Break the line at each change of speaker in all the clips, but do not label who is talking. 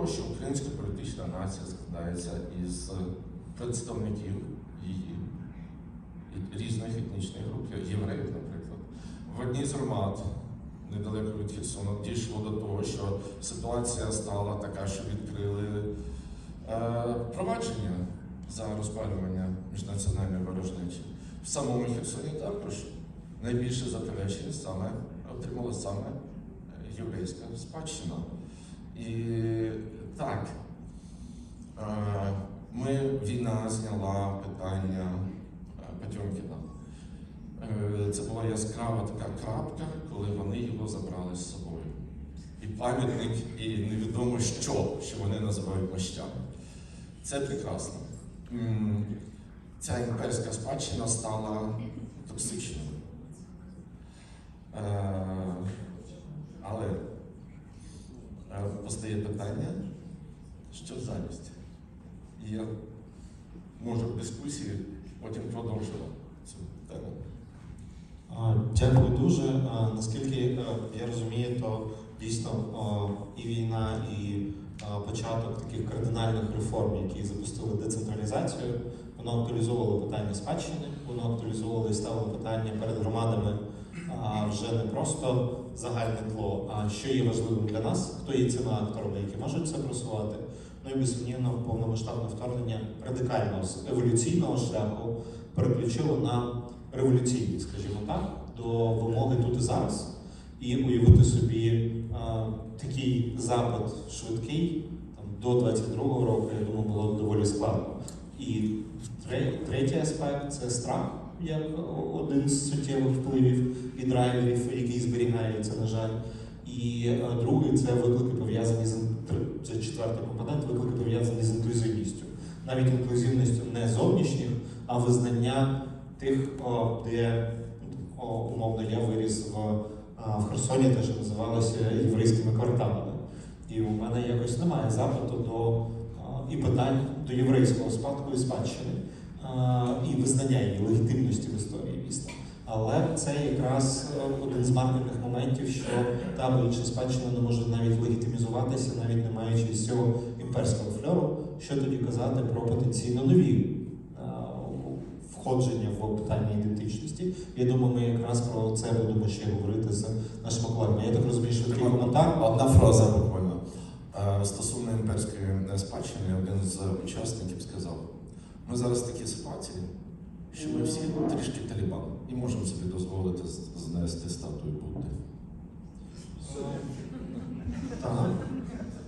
того, що українська політична нація складається із представників її різних етнічних груп, євреїв, наприклад. В одній з громад недалеко від Херсона дійшло до того, що ситуація стала така, що відкрили е, провадження за розпалювання міжнаціональної ворожнечі. В самому Херсоні також найбільше заперечень саме отримала саме єврейська спадщина. І так, е, ми, війна зняла питання е, Потьомкіна. Е, Це була така крапка, коли вони його забрали з собою. І пам'ятник, і невідомо що, що вони називають мощами. Це прекрасно. Ця імперська спадщина стала токсичною. Е, Але е, постає питання, що замість? І я можу в дискусії потім продовжити цю тему.
Дякую дуже. Наскільки е, я розумію, то дійсно і війна, і початок таких кардинальних реформ, які запустили децентралізацію, воно актуалізовувало питання спадщини, воно актуалізовувало і ставило питання перед громадами вже не просто загальне тло, а що є важливим для нас, хто є цими акторами, які можуть це просувати. Ну і безсумнівно повномасштабне вторгнення радикального еволюційного шляху переключило на революційний, скажімо так, до вимоги тут і зараз. І уявити собі е, такий запит швидкий там, до 22-го року, я думаю, було доволі складно. І третій аспект це страх, як один з суттєвих впливів і драйверів, який зберігається, на жаль. І е, другий це виклики пов'язані з це четвертий компонент, виклики пов'язані з інклюзивністю. Навіть інклюзивністю не зовнішніх, а визнання тих, де умовно я виріс в, в Херсоні, те, що називалося єврейськими кварталами. І у мене якось немає запиту до і питань до єврейського спадку і спадщини, і визнання її легітимності в історії міста. Але це якраз е, один з маркерних моментів, що та або інша спадщина не може навіть легітимізуватися, навіть не маючи цього імперського фльору, що тоді казати про потенційно нові входження в питання ідентичності. Я думаю, ми якраз про це будемо ще говорити з нашими колегами. Я так розумію, що такий коментар.
Одна фраза буквально. Е, Стосовно імперської спадщини, один з учасників сказав: ми зараз в такій ситуації, що ми всі трішки талібан і можемо собі дозволити знести статую Будди.
Так.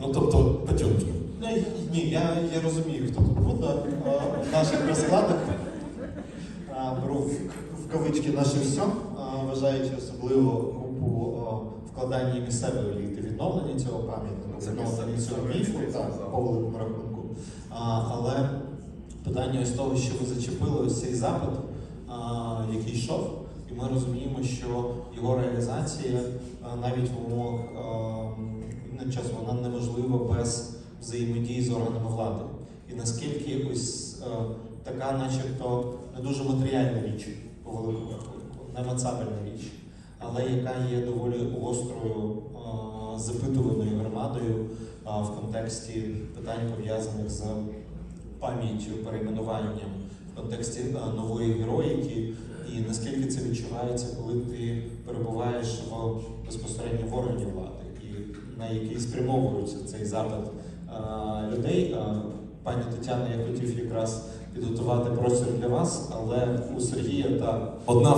Ну тобто Потьомкін.
Ну, ні, я, я розумію, хто тут буде в наших розкладах. Беру в, кавички наше все, вважаючи особливо групу вкладання місцевої еліти, відновлення цього пам'ятника, відновлення цього міфу, по великому рахунку. Але питання ось того, що ви зачепили ось цей запит, який йшов, і ми розуміємо, що його реалізація навіть в умовах час вона неможлива без взаємодії з органами влади. І наскільки ось така, начебто, не дуже матеріальна річ по великому рахунку, немацабельна річ, але яка є доволі гострою запитуваною громадою в контексті питань пов'язаних з пам'яттю, перейменуванням, в контексті нової героїки, і наскільки це відчувається, коли ти перебуваєш в безпосередньо в органі влади, і на який спрямовується цей запит людей. Пані Тетяна, я хотів якраз підготувати простір для вас, але у Сергія та
Одна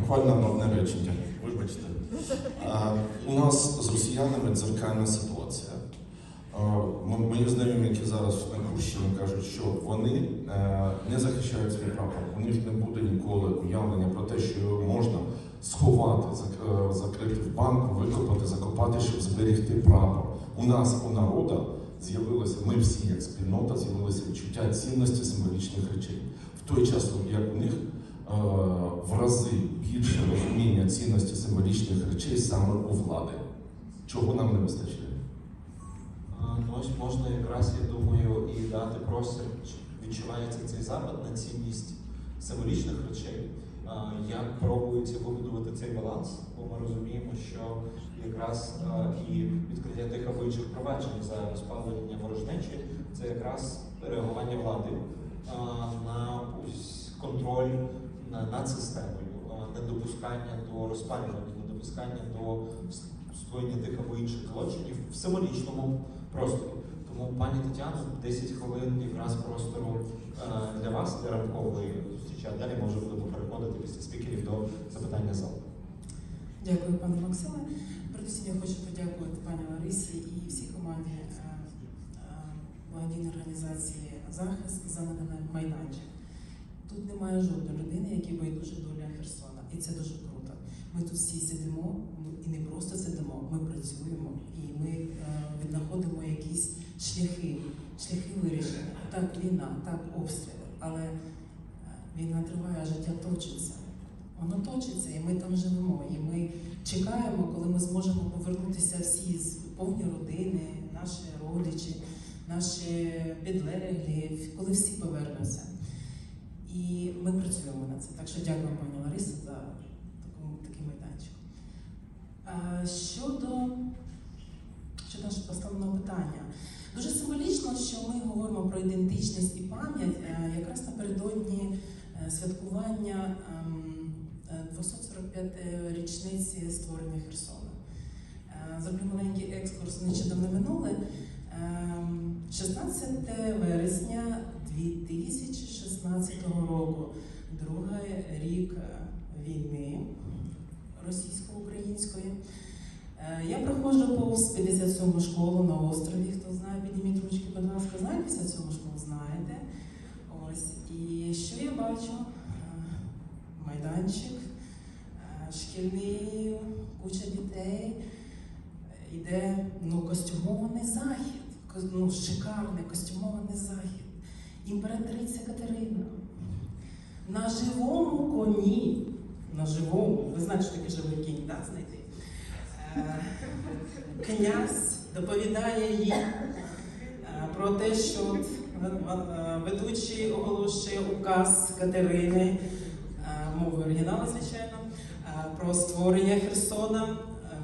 буквально одне речення. Вибачте. А, у нас з росіянами дзеркальна ситуація. Мої знайомі, які зараз на Курщині, кажуть, що вони е, не захищають свій прапор. У них не буде ніколи уявлення про те, що його можна сховати, е, закрити в банку, викопати, закопати, щоб зберегти прапор. У нас, у народу, з'явилося, ми всі, як спільнота, з'явилося відчуття цінності символічних речей. В той час, як у них е, в рази більше розуміння цінності символічних речей саме у влади. Чого нам не вистачає?
Ну, ось можна якраз, я думаю, і дати простір, відчувається цей запит на цінність символічних речей. Як пробується вибудувати цей баланс, бо ми розуміємо, що якраз і відкриття тих або інших проваджень за розпалення ворожнечі це якраз реагування влади на контроль над системою, недопускання до розпалювання, недопускання до с- скоєння тих або інших злочинів в символічному просторі. Тому, пані Тетяно, 10 хвилин якраз простору е, для вас, для ранкової зустрічі, а далі може будемо переходити після спікерів до запитання залу.
Дякую, пане Максиме. Передусім я хочу подякувати пані Ларисі і всій команді е, е, благодійної організації захист за наданий майданчик. Тут немає жодної людини, якій байдуже доля Херсона, і це дуже круто. Ми тут всі сидимо, ми і не просто сидимо, ми працюємо і ми е, віднаходимо якісь шляхи, шляхи вирішення. Так, війна, так, обстріли, але е, війна триває, життя точиться. Воно точиться, і ми там живемо. І ми чекаємо, коли ми зможемо повернутися всі з повні родини, наші родичі, наші підлеглі, коли всі повернуться. І ми працюємо над це. Так що дякую, пані Ларисі, за такий майданчик. Щодо, щодо нашого поставленого питання. Дуже символічно, що ми говоримо про ідентичність і пам'ять е, якраз напередодні е, святкування ем, е, 245 річниці створення Херсона. Зроблю маленький екскурс нещодавно минуле. Ем, 16 вересня 2016 року, другий рік війни російсько-української. Е, Я проходжу повз 57 школу на острові. Хто знає, підніміть ручки, будь ласка, знає 57 школу? Знаєте. Ось. І що я бачу? Е, Майданчик, е, шкільний, куча дітей. Іде ну, костюмований захід. Ну, шикарний костюмований захід. Імператриця Катерина. На живому коні. На живому. Ви знаєте, що таке живий кінь, так, знайти? Князь доповідає їй е, про те, що е, ведучий оголошує указ Катерини, е, мови оригіналу, звичайно, про створення Херсона.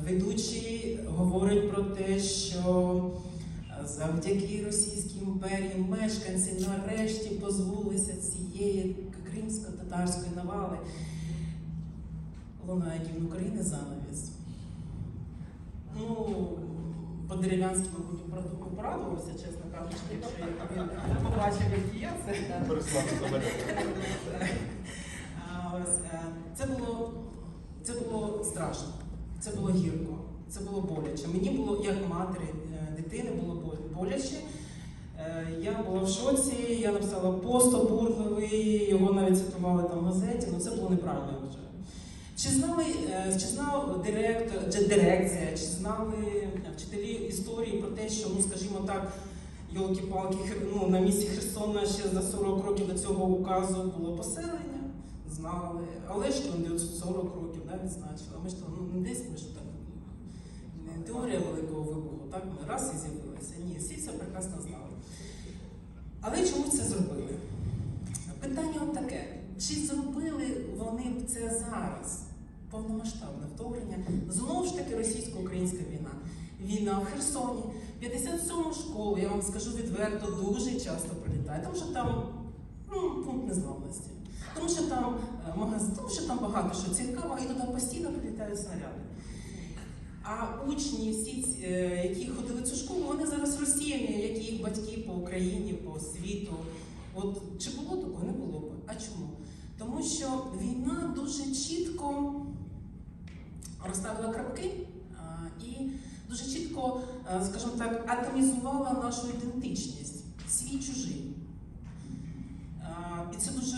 Ведучий говорить про те, що завдяки Російській імперії мешканці нарешті позбулися цієї кримсько-татарської навали. Лунає гімн України занавіс. Ну, по дерев'янськи, мабуть, пораду- порадувався, чесно кажучи, якщо він побачив, як я це. Е, Це було, це було страшно, це було гірко, це було боляче. Мені було, як матері е, дитини, було боляче. Е, Я була в шоці, я написала пост обурливий, його навіть цитували там в газеті, але це було неправильно, вважаю. Чи знали, е, чи знав директор, чи дирекція, чи знали вчителі історії про те, що, ну скажімо так, йолки-палки, ну, на місці Херсона ще за 40 років до цього указу було поселення? Знали. Але ж там 940 років да, відзначили. Ми ж там ну, десь ми ж так. Теорія великого вибуху, так раз і з'явилися. Ні, всі все прекрасно знали. Але чому це зробили? Питання таке: чи зробили вони це зараз? Повномасштабне вторгнення. Знову ж таки російсько-українська війна. Війна в Херсоні. 57-му школу, я вам скажу відверто, дуже часто прилітає, тому що там ну, пункт незламності. Тому що там е, магазин, тому що там багато що цікаво, і туди постійно прилітають снаряди. А учні, всі, е, які ходили в цю школу, вони зараз росіяни, як і їх батьки по Україні, по світу. От чи було такого? Не було б. А чому? Тому що війна дуже чітко розставила крапки і дуже чітко, скажімо так, атомізувала нашу ідентичність, свій чужий. І це дуже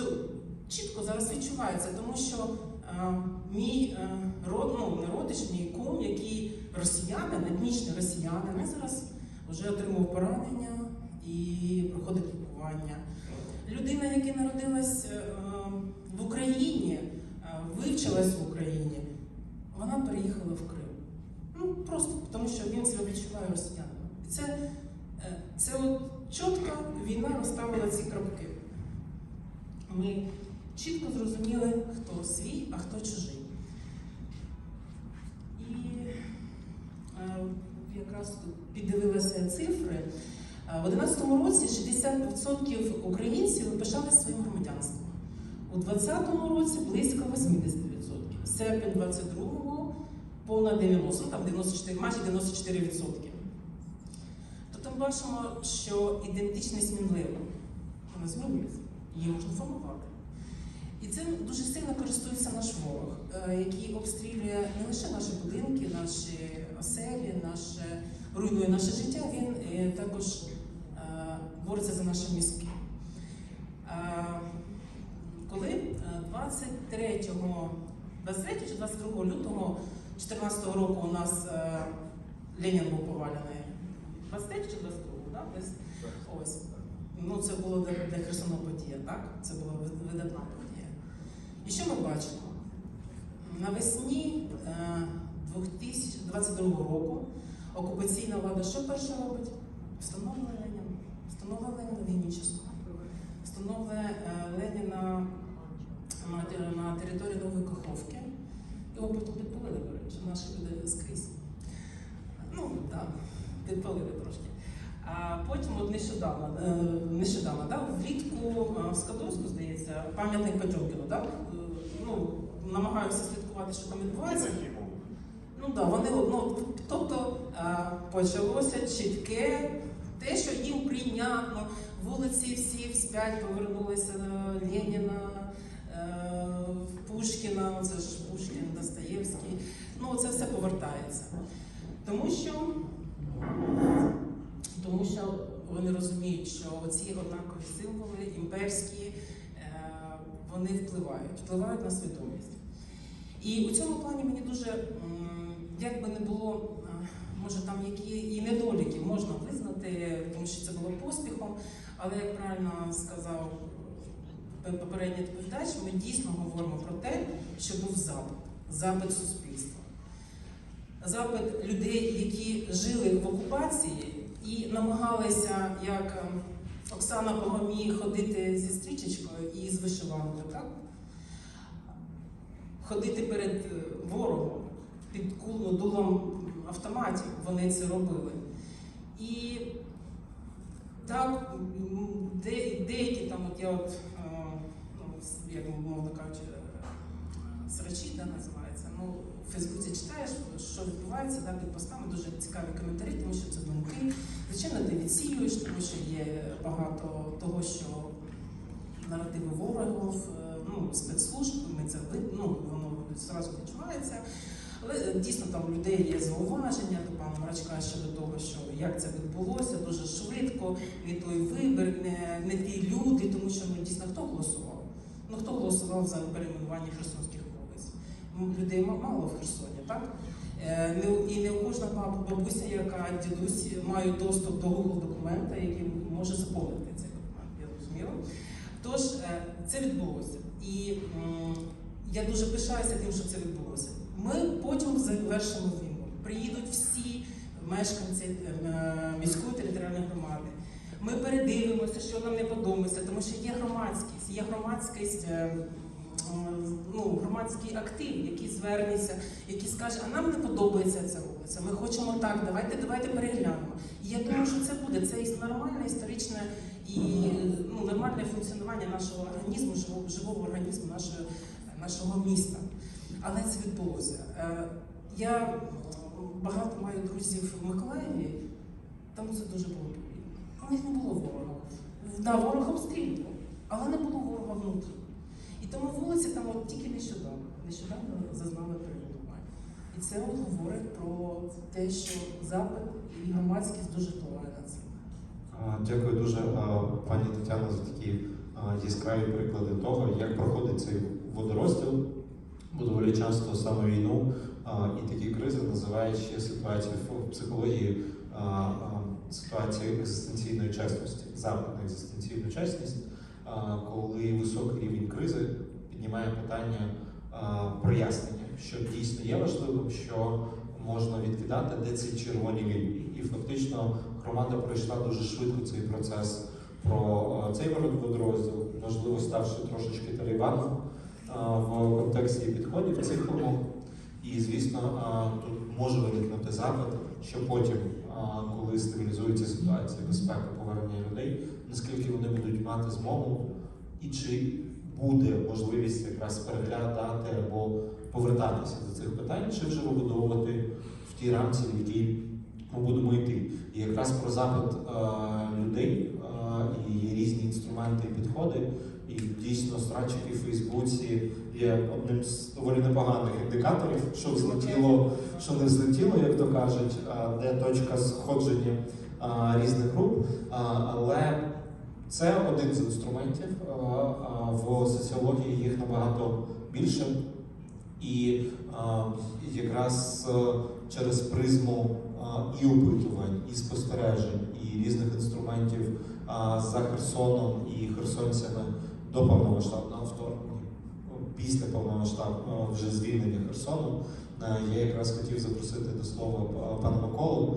чітко зараз відчувається, тому що мій род, ну, родич, мій кум, який росіянин, етнічний росіянин, він зараз вже отримав поранення і проходить лікування. Людина, яка народилась е, в Україні, е, вивчилась в Україні, вона переїхала в Крим. Ну просто тому, що він себе відчуває росіянином. І це, е, це от чітко війна розставила ці крапки. Ми чітко зрозуміли, хто свій, а хто чужий. І е, якраз піддивилася цифри. Е, В 2011 році 60% українців пишалися своїм громадянством. У 2020 році близько 80%. Серпень 22-го понад 90, ну, там 94, майже 94%. Тобто ми бачимо, що ідентичність мінлива. Вона змінюється, її можна формувати. І цим дуже сильно користується наш ворог, е, який обстрілює не лише наші будинки, наші оселі, наше, руйнує наше життя, він е, також е, бореться за наші мізки. Коли е, 23, 23 чи 22 лютого 2014 року у нас е, Ленін був повалений. 23 чи 22, да? десь? Ось. Ну, це було для, для Херсону подія, так? Це була видатна подія. І що ми бачимо? Навесні е, 2022 року окупаційна влада що перше робить? Встановлює Леніна. Встановлює Леніна в Генічеську. Встановлює е, Леніна на, на території Нової Каховки. Його підпалили, до речі, наші люди скрізь. Ну, так, підпалили трошки. А потім, от нещодавно, е, нещодавно, да, влітку е, в Скадовську, здається, пам'ятник Потьомкіну, да, е, ну, намагаюся слідкувати, що там відбувається. Ну да, вони ну, тобто почалося чітке, те, що їм прийнятно, вулиці всі вспять повернулися Леніна, Пушкіна, це ж Пушкін, Достоєвський. Ну, це все повертається. Тому що, тому що вони розуміють, що оці однакові символи, імперські, е, вони впливають, впливають на свідомість. І у цьому плані мені дуже, як би не було, е, може там які і недоліки можна визнати, тому що це було поспіхом, але як правильно сказав е, попередній доповідач, ми дійсно говоримо про те, що був запит, запит суспільства. Запит людей, які жили в окупації і намагалися, як е, Оксана Погомій, ходити зі стрічечкою і з вишиванкою, так? ходити перед е, ворогом під кул- дулом автоматів. Вони це робили. І так, де, деякі там, от я от, як мовно кажучи, е, срачі да, називається. Ну, в Фейсбуці читаєш, що відбувається да, під постами, дуже цікаві коментарі, тому що це думки. Звичайно, ти відсіюєш, тому що є багато того, що наративи ворогів, е, ну, спецслужб, ми це ну, воно зразу відчувається. Але е, дійсно там у людей є зауваження до пана Мрачка щодо того, що як це відбулося дуже швидко, не той вибір, не, не ті люди, тому що ну дійсно хто голосував? Ну хто голосував за перейменування херсонських вулиць? Людей мало в Херсоні, так? Е, І не кожна бабуся, яка дідусь мають доступ до Google документа, який може заповнити цей документ. Я розуміла. Тож е, це відбулося. І я дуже пишаюся тим, що це відбулося. Ми потім завершимо війну. Приїдуть всі мешканці е, міської територіальної громади. Ми передивимося, що нам не подобається, тому що є є громадськість. е, Ну, громадський актив, який звернеться, який скаже, а нам не подобається ця вулиця. Ми хочемо так, давайте, давайте переглянемо. І я думаю, що це буде. Це іс- нормальне історичне і ну, нормальне функціонування нашого організму, живого, живого організму нашого, нашого міста. Але це відбулося. Е, Я багато маю друзів в Миколаєві, там це дуже було. У них не було ворога. Да, ворог обстрілював, але не було ворога внутрі. І тому вулиці там от тільки нещодавно, нещодавно зазнали перейменування. І це от говорить про те, що запит і громадськість дуже впливає на це.
Дякую дуже, пані Тетяно, за такі яскраві приклади того, як проходить цей водорозділ. Бо доволі часто саме війну і такі кризи називають ще ситуацію в психології ситуацією екзистенційної чесності, запит на екзистенційну чесність, коли високий рівень кризи піднімає питання прояснення, що дійсно є важливим, що можна відкидати, де ці червоні лінії. І фактично громада пройшла дуже швидко цей процес про цей розділ, можливо, ставши трошечки таріваном е, в контексті підходів цих вимог. І, звісно, тут може виникнути запит, що потім, коли стабілізується ситуація, безпека повернення людей, наскільки вони будуть мати змогу, і чи буде можливість якраз переглядати або повертатися до цих питань, чи вже вибудовувати в тій рамці, в якій ми будемо йти. І якраз про запит е, людей е, і різні інструменти і підходи. І дійсно страчики в Фейсбуці є одним з доволі непоганих індикаторів, що взлетіло, що не взлетіло, як то кажуть, е, де точка сходження різних груп. Е, Але це один з інструментів. е, В соціології їх набагато більше. І е, якраз е, через призму е, і опитувань, і спостережень, і різних інструментів е, за Херсоном і херсонцями до повномасштабного вторгнення, після повномасштабного вже звільнення Херсону, е, я якраз хотів запросити до слова е, пана Миколу,